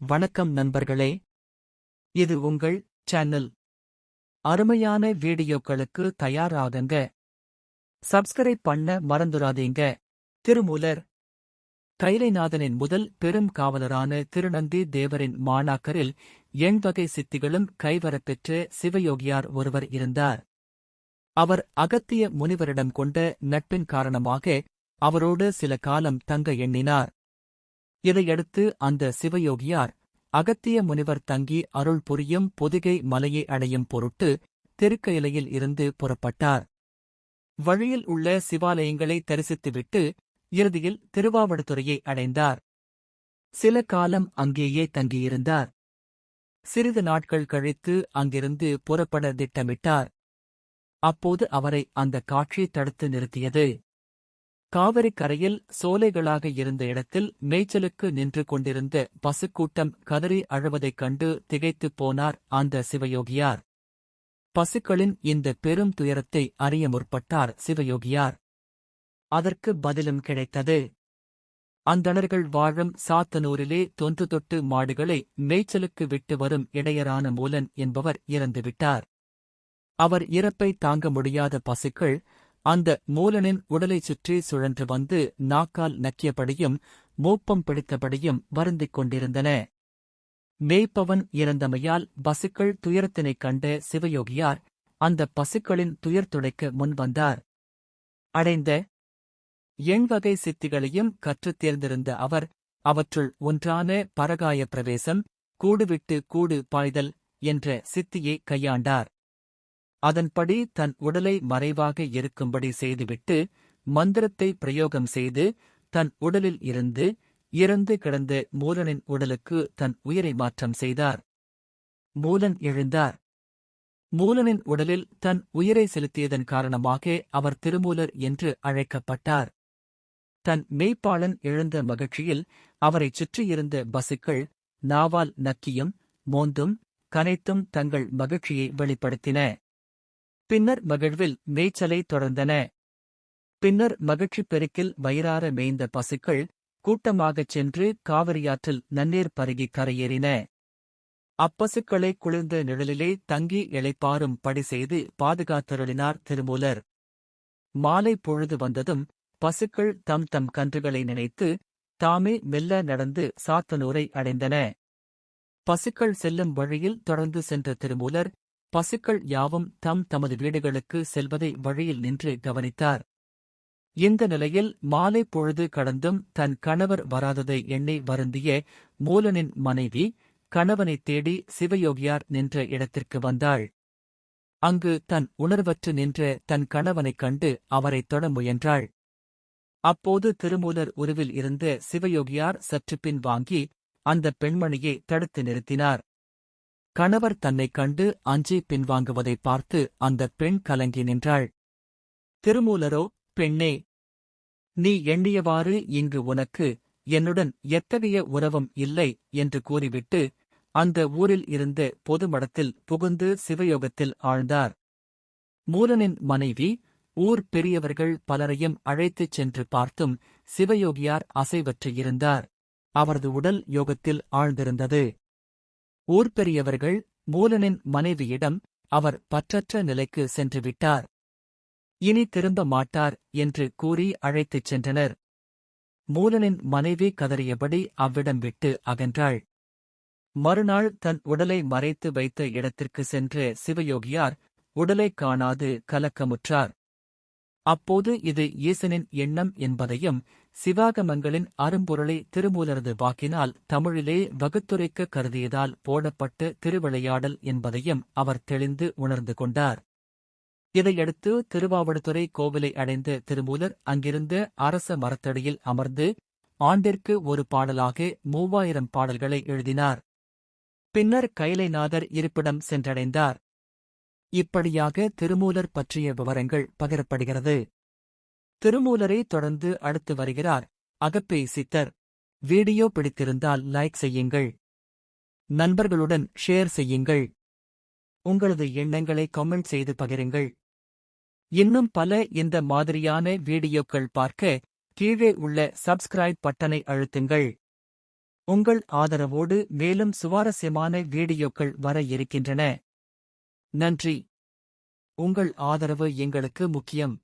வணக்கம் நண்பர்களே. இது உங்கள் சேனல் அருமையான வீடியோக்களுக்கு தயாராகுங்க. சப்ஸ்கிரைப் பண்ண மறந்துடாதீங்க. திருமூலர். கைலைநாதனின் முதல் பெரும் காவலரான திருநந்தி தேவரின் மாணாக்கரில் எண்வகை சித்திகளும் கைவரப்பெற்ற சிவயோகியார் ஒருவர் இருந்தார். அவர் அகத்திய முனிவரிடம் கொண்ட நட்பின் காரணமாக அவரோடு சில காலம் தங்க எண்ணினார். இதையடுத்து அந்த சிவயோகியார் அகத்திய முனிவர் தங்கி அருள் புரியும் பொதிகை மலையை அடையும் பொருட்டு திருக்கயிலையில் இருந்து புறப்பட்டார். வழியில் உள்ள சிவாலயங்களை தரிசித்துவிட்டு இறுதியில் திருவாவடுதுறையை அடைந்தார். சில காலம் அங்கேயே தங்கியிருந்தார். சிறிது நாட்கள் கழித்து அங்கிருந்து புறப்பட திட்டமிட்டார். அப்போது அவரை அந்த காட்சி தடுத்து நிறுத்தியது. காவிரிக் கரையில் சோலைகளாக இருந்த இடத்தில் மேய்ச்சலுக்கு நின்று கொண்டிருந்த பசுக்கூட்டம் கதறி அழுவதைக் கண்டு திகைத்துப் போனார் அந்த சிவயோகியார். பசுக்களின் இந்த பெரும் துயரத்தை அறிய முற்பட்டார் சிவயோகியார். அதற்கு பதிலும் கிடைத்தது. அந்தணர்கள் வாழும் சாத்தனூரிலே தொன்று தொட்டு மாடுகளை மேய்ச்சலுக்கு விட்டு வரும் இடையரான மூலன் என்பவர் இறந்துவிட்டார். அவர் இறப்பை தாங்க முடியாத பசுக்கள் அந்த மூலனின் உடலைச் சுற்றி சுழன்று வந்து நாக்கால் நக்கியபடியும் மூப்பம் பிடித்தபடியும் வருந்திக் கொண்டிருந்தன. மேய்ப்பவன் இறந்தமையால் பசுக்கள் துயரத்தினைக் கண்ட சிவயோகியார் அந்த பசுக்களின் துயர் துடைக்க முன்வந்தார் அடைந்த எண்வகை சித்திகளையும் கற்றுத் தேர்ந்திருந்த அவர் அவற்றுள் ஒன்றான பரகாய பிரவேசம் கூடுவிட்டு கூடு பாய்தல் என்ற சித்தியை கையாண்டார். அதன்படி தன் உடலை மறைவாக இருக்கும்படி செய்துவிட்டு மந்திரத்தை பிரயோகம் செய்து தன் உடலில் இருந்து இறந்து கிடந்த மூலனின் உடலுக்கு தன் உயிரை மாற்றம் செய்தார். மூலன் எழுந்தார். மூலனின் உடலில் தன் உயிரை செலுத்தியதன் காரணமாக அவர் திருமூலர் என்று அழைக்கப்பட்டார். தன் மெய்ப்பாளன் எழுந்த மகிழ்ச்சியில் அவரைச் சுற்றியிருந்த பசுக்கள் நாவால் நக்கியும் மோந்தும் கனைத்தும் தங்கள் மகிழ்ச்சியை வெளிப்படுத்தின. பின்னர் மகிழ்வில் மேய்ச்சலை தொடர்ந்தன. பின்னர் மகிழ்ச்சிப் பெருக்கில் வயிறார மேய்ந்த பசுக்கள் கூட்டமாகச் சென்று காவிரியாற்றில் நன்னீர் பருகி கரையேறின. அப்பசுக்களை குளிர்ந்த நிழலிலே தங்கி இழைப்பாரும் படி செய்து பாதுகாத்தருளினார் திருமூலர். மாலை பொழுது வந்ததும் பசுக்கள் தம் தம் கன்றுகளை நினைத்து தாமே மெல்ல நடந்து சாத்தனூரை அடைந்தன. பசுக்கள் செல்லும் வழியில் தொடர்ந்து சென்ற திருமூலர் பசுக்கள் யாவும் தம் தமது வீடுகளுக்கு செல்வதை வழியில் நின்று கவனித்தார். இந்த நிலையில் மாலை பொழுது கடந்தும் தன் கணவர் வராததை எண்ணி வருந்திய மூலனின் மனைவி கணவனைத் தேடி சிவயோகியார் நின்ற இடத்திற்கு வந்தாள். அங்கு தன் உணர்வற்று நின்ற தன் கணவனைக் கண்டு அவரைத் தொட முயன்றாள். அப்போது திருமூலர் உருவில் இருந்த சிவயோகியார் சற்று பின் வாங்கி அந்தப் பெண்மணியை தடுத்து நிறுத்தினார். கணவர் தன்னைக் கண்டு அஞ்சி பின்வாங்குவதைப் பார்த்து அந்தப் பெண் கலங்கி நின்றாள். திருமூலரோ பெண்ணே நீ எண்ணியவாறு இங்கு உனக்கு என்னுடன் எத்தகைய உறவும் இல்லை என்று கூறிவிட்டு அந்த ஊரில் இருந்த பொதுமடத்தில் புகுந்து சிவயோகத்தில் ஆழ்ந்தார். மூலனின் மனைவி ஊர் பெரியவர்கள் பலரையும் அழைத்துச் சென்று பார்த்தும் சிவயோகியார் அசைவற்று இருந்தார். அவரது உடல் யோகத்தில் ஆழ்ந்திருந்தது. ஊர் பெரியவர்கள் மூலனின் மனைவியிடம் அவர் பற்றற்ற நிலைக்கு சென்று விட்டார் இனி திரும்ப மாட்டார் என்று கூறி அழைத்துச் சென்றனர். மூலனின் மனைவி கதறியபடி அவ்விடம் விட்டு அகன்றாள். மறுநாள் தன் உடலை மறைத்து வைத்த இடத்திற்கு சென்ற சிவயோகியார் உடலைக் காணாது கலக்கமுற்றார். அப்போது இது ஈசனின் எண்ணம் என்பதையும் சிவாகமங்களின் அரும்பொருளை திருமூலரது வாக்கினால் தமிழிலே வகுத்துரைக்க கருதியதால் போடப்பட்ட திருவிளையாடல் என்பதையும் அவர் தெளிந்து உணர்ந்து கொண்டார். இதையடுத்து திருவாவடுதுறை கோவிலை அடைந்த திருமூலர் அங்கிருந்த அரச மரத்தடியில் அமர்ந்து ஆண்டிற்கு ஒரு பாடலாக மூவாயிரம் பாடல்களை எழுதினார். பின்னர் கைலைநாதர் இருப்பிடம் சென்றடைந்தார். இப்படியாக திருமூலர் பற்றிய விவரங்கள் பகிரப்படுகிறது. திருமூலரை தொடர்ந்து அடுத்து வருகிறார். அகப்பே சித்தர் வீடியோ பிடித்திருந்தால் லைக் செய்யுங்கள். நண்பர்களுடன் ஷேர் செய்யுங்கள். உங்களது எண்ணங்களை கமெண்ட் செய்து பகிருங்கள். இன்னும் பல இந்த மாதிரியான வீடியோக்கள் பார்க்க கீழே உள்ள சப்ஸ்கிரைப் பட்டனை அழுத்துங்கள். உங்கள் ஆதரவோடு மேலும் சுவாரஸ்யமான வீடியோக்கள் வர இருக்கின்றன. நன்றி. உங்கள் ஆதரவு எங்களுக்கு முக்கியம்.